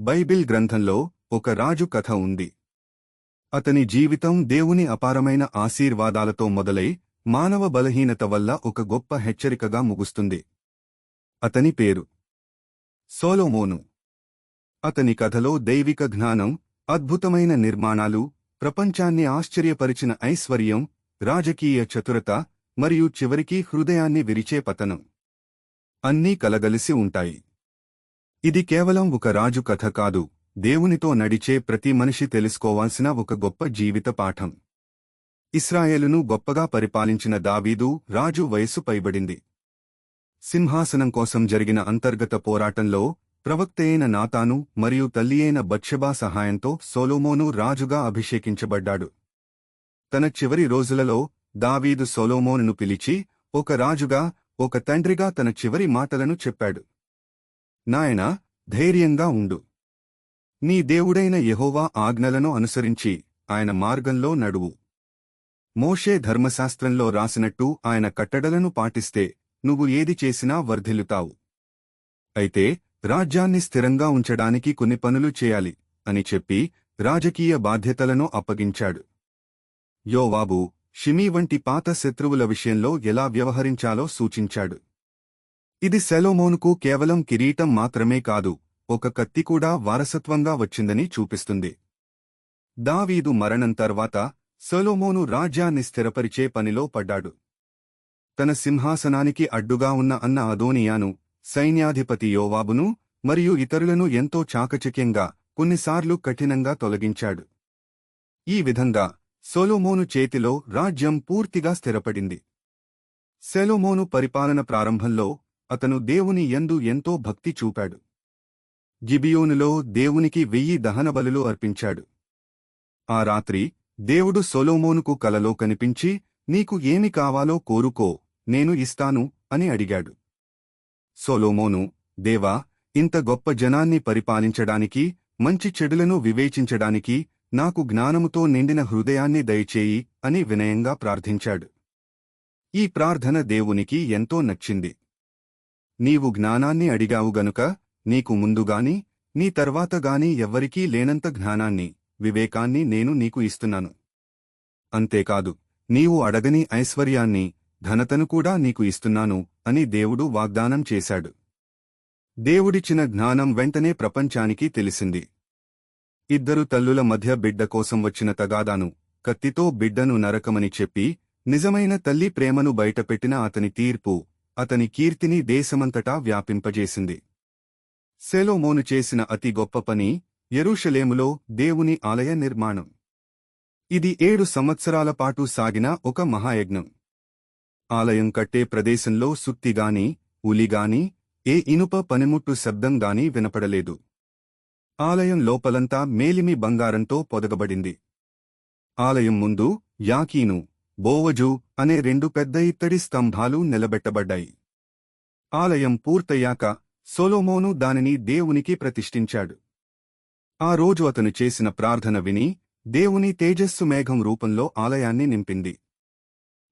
Bible గ్రంథంలో ఒక రాజు కథ ఉంది. అతని జీవితం దేవుని అపారమైన ఆశీర్వాదాలతో మొదలై మానవ బలహీనత వల్ల ఒక గొప్ప హెచ్చరికగా ముగుస్తుంది. అతని పేరు సోలోమోను. అతని కథలో దైవిక జ్ఞానం అద్భుతమైన నిర్మాణాలు ప్రపంచాన్ని ఆశ్చర్యపరిచిన ఐశ్వర్యం రాజకీయ చతురత మరియు చివరికి హృదయాన్ని విరిచే పతనం అన్నీ కలగలిసి ఉంటాయి. ఇది కేవలం ఒక రాజు కథ కాదు. దేవునితో నడిచే ప్రతి మనిషి తెలుసుకోవాల్సిన ఒక గొప్ప జీవిత పాఠం. ఇస్రాయేలును గొప్పగా పరిపాలించిన దావీదు రాజు వయస్సు పైబడింది. సింహాసనం కోసం జరిగిన అంతర్గత పోరాటంలో ప్రవక్తయైన నాతాను మరియు తల్లియైన బత్షబా సహాయంతో సోలోమోను రాజుగా అభిషేకించబడ్డాడు. తన చివరి రోజులలో దావీదు సోలోమోనును పిలిచి ఒక రాజుగా ఒక తండ్రిగా తన చివరి మాటలను చెప్పాడు. నాయనా ధైర్యంగా ఉండు. నీ దేవుడైన యహోవా ఆజ్ఞలను అనుసరించి ఆయన మార్గంలో నడువు. మోషే ధర్మశాస్త్రంలో రాసినట్టు ఆయన కట్టడలను పాటిస్తే నువ్వు ఏది చేసినా వర్ధిల్లుతావు. అయితే రాజ్యాన్ని స్థిరంగా ఉంచడానికి కొన్ని పనులు చేయాలి అని చెప్పి రాజకీయ బాధ్యతలను అప్పగించాడు. యోవాబు షిమీ వంటి పాత శత్రువుల విషయంలో ఎలా వ్యవహరించాలో సూచించాడు. ఇది సెలోమోనుకు కేవలం కిరీటం మాత్రమే కాదు ఒక కత్తి కూడా వారసత్వంగా వచ్చిందని చూపిస్తుంది. దావీదు మరణం తర్వాత సెలోమోను రాజ్యాన్ని స్థిరపరిచే పనిలో పడ్డాడు. తన సింహాసనానికి అడ్డుగా ఉన్న అన్న అదోనియాను సైన్యాధిపతి యోవాబును మరియు ఇతరులను ఎంతో చాకచక్యంగా కొన్నిసార్లు కఠినంగా తొలగించాడు. ఈ విధంగా సోలోమోను చేతిలో రాజ్యం పూర్తిగా స్థిరపడింది. సెలోమోను పరిపాలన ప్రారంభంలో అతను దేవుని యందు ఎంతో భక్తి చూపాడు. గిబియోనులో దేవునికి వెయ్యి దహనబలులు అర్పించాడు. ఆ రాత్రి దేవుడు సొలోమోనుకు కలలో కనిపించి నీకు ఏమి కావాలో కోరుకో నేను ఇస్తాను అని అడిగాడు. సొలోమోను దేవా ఇంత గొప్ప జనాన్ని పరిపాలించడానికి మంచి చెడులను వివేచించడానికి నాకు జ్ఞానముతో నిండిన హృదయాన్ని దయచేయి అని వినయంగా ప్రార్థించాడు. ఈ ప్రార్థన దేవునికి ఎంతో నచ్చింది. నీవు జ్ఞానాన్ని అడిగావు గనుక నీకు ముందుగాని నీ తర్వాత గాని ఎవ్వరికీ లేనంత జ్ఞానాన్ని వివేకాన్ని నేను నీకు ఇస్తున్నాను. అంతేకాదు నీవు అడగని ఐశ్వర్యాన్ని ధనతను కూడా నీకు ఇస్తున్నాను అని దేవుడు వాగ్దానం చేశాడు. దేవుడిచ్చిన జ్ఞానం వెంటనే ప్రపంచానికి తెలిసింది. ఇద్దరు తల్లుల మధ్య బిడ్డ కోసం వచ్చిన తగాదాను కత్తితో బిడ్డను నరకమని చెప్పి నిజమైన తల్లి ప్రేమను బయటపెట్టిన అతని తీర్పు అతని కీర్తిని దేశమంతటా వ్యాపింపజేసింది. సెలోమోను చేసిన అతి గొప్ప పని ఎరుషలేములో దేవుని ఆలయ నిర్మాణం. ఇది ఏడు సంవత్సరాల పాటు సాగిన ఒక మహాయజ్ఞం. ఆలయం కట్టే ప్రదేశంలో సుత్తిగాని ఉలిగాని ఏ ఇనుప పనిముట్టు శబ్దంగాని వినపడలేదు. ఆలయం లోపలంతా మేలిమి బంగారంతో పొదగబడింది. ఆలయం ముందు యాకీను బోవజు అనే రెండు పెద్ద ఇత్తడి స్తంభాలు నిలబెట్టబడ్డాయి. ఆలయం పూర్తయ్యాక సొలోమోను దానిని దేవునికి ప్రతిష్ఠించాడు. ఆ రోజు అతను చేసిన ప్రార్థన విని దేవుని తేజస్సు మేఘం రూపంలో ఆలయాన్ని నింపింది.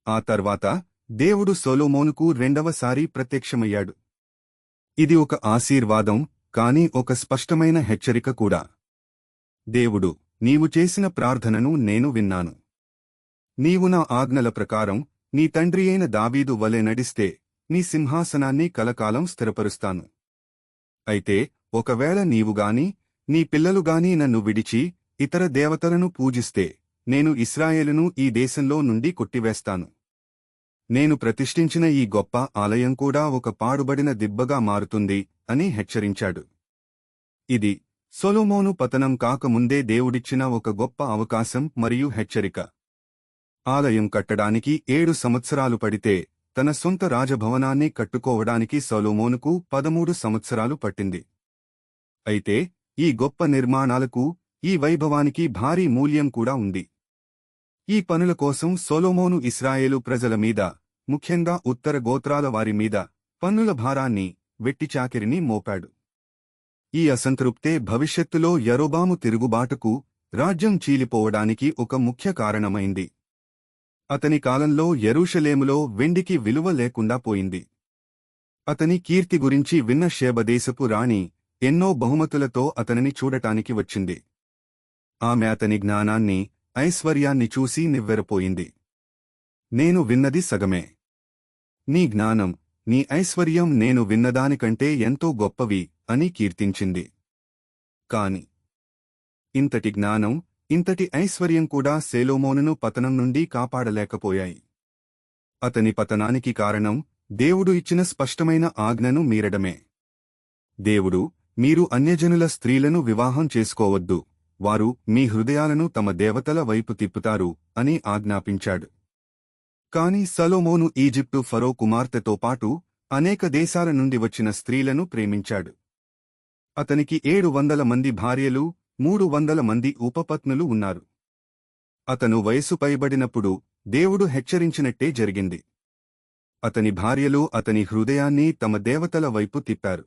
ఆ తర్వాత దేవుడు సొలోమోనుకు రెండవసారి ప్రత్యక్షమయ్యాడు. ఇది ఒక ఆశీర్వాదం కాని ఒక స్పష్టమైన హెచ్చరిక కూడా. దేవుడు నీవు చేసిన ప్రార్థనను నేను విన్నాను. నీవు నా ఆజ్ఞల ప్రకారం నీ తండ్రి అయిన దావీదు వలె నడిస్తే నీ సింహాసనాన్ని కలకాలం స్థిరపరుస్తాను. అయితే ఒకవేళ నీవుగాని నీ పిల్లలుగాని నన్ను విడిచి ఇతర దేవతలను పూజిస్తే నేను ఇస్రాయేలును ఈ దేశంలో నుండి కొట్టివేస్తాను. నేను ప్రతిష్ఠించిన ఈ గొప్ప ఆలయం కూడా ఒక పాడుబడిన దిబ్బగా మారుతుంది అని హెచ్చరించాడు. ఇది సొలోమోను పతనం కాకముందే దేవుడిచ్చిన ఒక గొప్ప అవకాశం మరియు హెచ్చరిక. ఆలయం కట్టడానికి ఏడు సంవత్సరాలు పడితే తన సొంత రాజభవనాన్ని కట్టుకోవడానికి సొలోమోనుకు పదమూడు సంవత్సరాలు పట్టింది. అయితే ఈ గొప్ప నిర్మాణాలకు ఈ వైభవానికి భారీ మూల్యం కూడా ఉంది. ఈ పనుల కోసం సొలోమోను ఇస్రాయేలు ప్రజల మీద ముఖ్యంగా ఉత్తర గోత్రాల వారి మీద పన్నుల భారాన్ని వెట్టిచాకిరిని మోపాడు. ఈ అసంతృప్తే భవిష్యత్తులో యరోబాము తిరుగుబాటుకు రాజ్యం చీలిపోవడానికి ఒక ముఖ్య కారణమైంది. అతని కాలంలో ఎరూషలేములో వెండికి విలువ లేకుండా పోయింది. అతని కీర్తి గురించి విన్న షేబదేశపు రాణి ఎన్నో బహుమతులతో అతనిని చూడటానికి వచ్చింది. ఆమె అతని జ్ఞానాన్ని ఐశ్వర్యాన్ని చూసి నివ్వెరపోయింది. నేను విన్నది సగమే. నీ జ్ఞానం నీ ఐశ్వర్యం నేను విన్నదానికంటే ఎంతో గొప్పవి అని కీర్తించింది. కాని ఇంతటి జ్ఞానం ఇంతటి ఐశ్వర్యం కూడా సెలోమోనును పతనం నుండి కాపాడలేకపోయాయి. అతని పతనానికి కారణం దేవుడు ఇచ్చిన స్పష్టమైన ఆజ్ఞను మీరడమే. దేవుడు మీరు అన్యజనుల స్త్రీలను వివాహం చేసుకోవద్దు వారు మీ హృదయాలను తమ దేవతల వైపు తిప్పుతారు అని ఆజ్ఞాపించాడు. కాని సలోమోను ఈజిప్టు ఫరో కుమార్తెతో పాటు అనేక దేశాల నుండి వచ్చిన స్త్రీలను ప్రేమించాడు. అతనికి ఏడు వందల మంది భార్యలు మూడు వందల మంది ఉపపత్నులు ఉన్నారు. అతను వయసు పైబడినప్పుడు దేవుడు హెచ్చరించినట్టే జరిగింది. అతని భార్యలు అతని హృదయాన్ని తమ దేవతల వైపు తిప్పారు.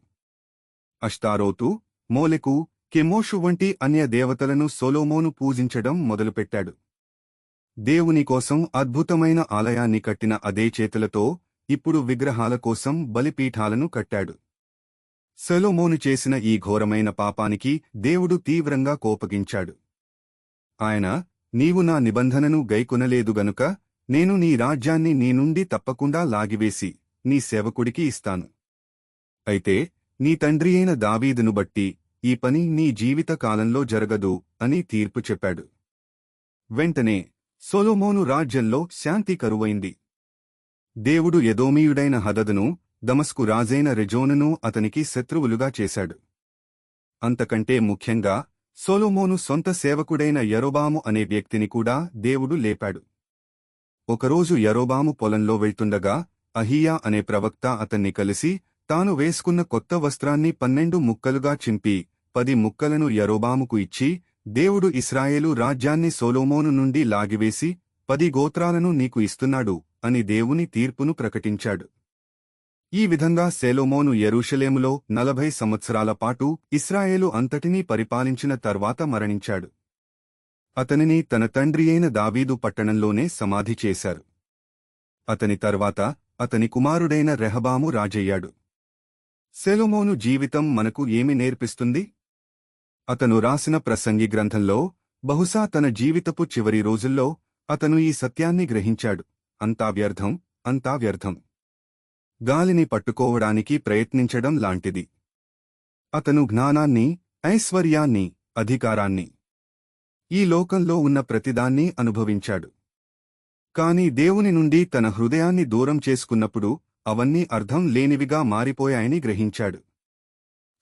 అష్టారోతు మోలెకు కెమోషు వంటి అన్య దేవతలను సొలోమోను పూజించడం మొదలుపెట్టాడు. దేవుని కోసం అద్భుతమైన ఆలయాన్ని కట్టిన అదే చేతులతో ఇప్పుడు విగ్రహాల కోసం బలిపీఠాలను కట్టాడు. సొలోమోను చేసిన ఈ ఘోరమైన పాపానికి దేవుడు తీవ్రంగా కోపగించాడు. ఆయన నీవు నా నిబంధనను గైకొనలేదు గనుక నేను నీ రాజ్యాన్ని నీ నుండి తప్పకుండా లాగివేసి నీ సేవకుడికి ఇస్తాను. అయితే నీ తండ్రి అయిన దావీదును బట్టి ఈ పని నీ జీవిత కాలంలో జరగదు అని తీర్పు చెప్పాడు. వెంటనే సొలోమోను రాజ్యంలో శాంతి కరువైంది. దేవుడు యదోమీయుడైన హదదును దమస్కు రాజైన రెజోనును అతనికి శత్రువులుగా చేశాడు. అంతకంటే ముఖ్యంగా సోలోమోను సొంత సేవకుడైన యరోబాము అనే వ్యక్తిని కూడా దేవుడు లేపాడు. ఒకరోజు యరోబాము పొలంలో వెళ్తుండగా అహియా అనే ప్రవక్త అతన్ని కలిసి తాను వేసుకున్న కొత్త వస్త్రాన్ని పన్నెండు ముక్కలుగా చింపి పది ముక్కలను యరోబాముకు ఇచ్చి దేవుడు ఇస్రాయేలు రాజ్యాన్ని సోలోమోను నుండి లాగివేసి పది గోత్రాలను నీకు ఇస్తున్నాడు అని దేవుని తీర్పును ప్రకటించాడు. ఈ విధంగా సెలోమోను ఎరూషలేములో నలభై సంవత్సరాల పాటు ఇస్రాయేలు అంతటినీ పరిపాలించిన తర్వాత మరణించాడు. అతనిని తన తండ్రి అయిన దావీదు పట్టణంలోనే సమాధి చేశారు. అతని తర్వాత అతని కుమారుడైన రెహబాము రాజయ్యాడు. సెలోమోను జీవితం మనకు ఏమి నేర్పిస్తుంది? అతను రాసిన ప్రసంగి గ్రంథంలో బహుశా తన జీవితపు చివరి రోజుల్లో అతను ఈ సత్యాన్ని గ్రహించాడు. అంతా వ్యర్థం అంతా వ్యర్థం. గాలిని పట్టుకోవడానికి ప్రయత్నించడం లాంటిది. అతను జ్ఞానాన్ని ఐశ్వర్యాన్ని అధికారాన్ని ఈ లోకంలో ఉన్న ప్రతిదాన్ని అనుభవించాడు. కాని దేవుని నుండి తన హృదయాన్ని దూరం చేసుకున్నప్పుడు అవన్నీ అర్థం లేనివిగా మారిపోయాయని గ్రహించాడు.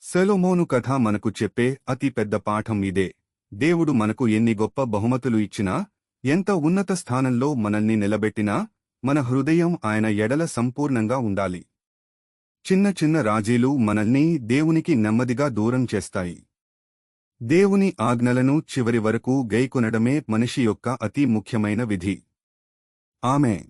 సెలోమోను కథ మనకు చెప్పే అతి పెద్ద పాఠం ఇదే. దేవుడు మనకు ఎన్ని గొప్ప బహుమతులు ఇచ్చినా ఎంత ఉన్నత స్థానంలో మనల్ని నిలబెట్టినా మన హృదయం ఆయన ఎడల సంపూర్ణంగా ఉండాలి. చిన్న చిన్న రాజీలు మనల్ని దేవునికి నెమ్మదిగా దూరం చేస్తాయి. దేవుని ఆజ్ఞలను చివరి వరకు గైకొనడమే మనిషి యొక్క అతి ముఖ్యమైన విధి. ఆమె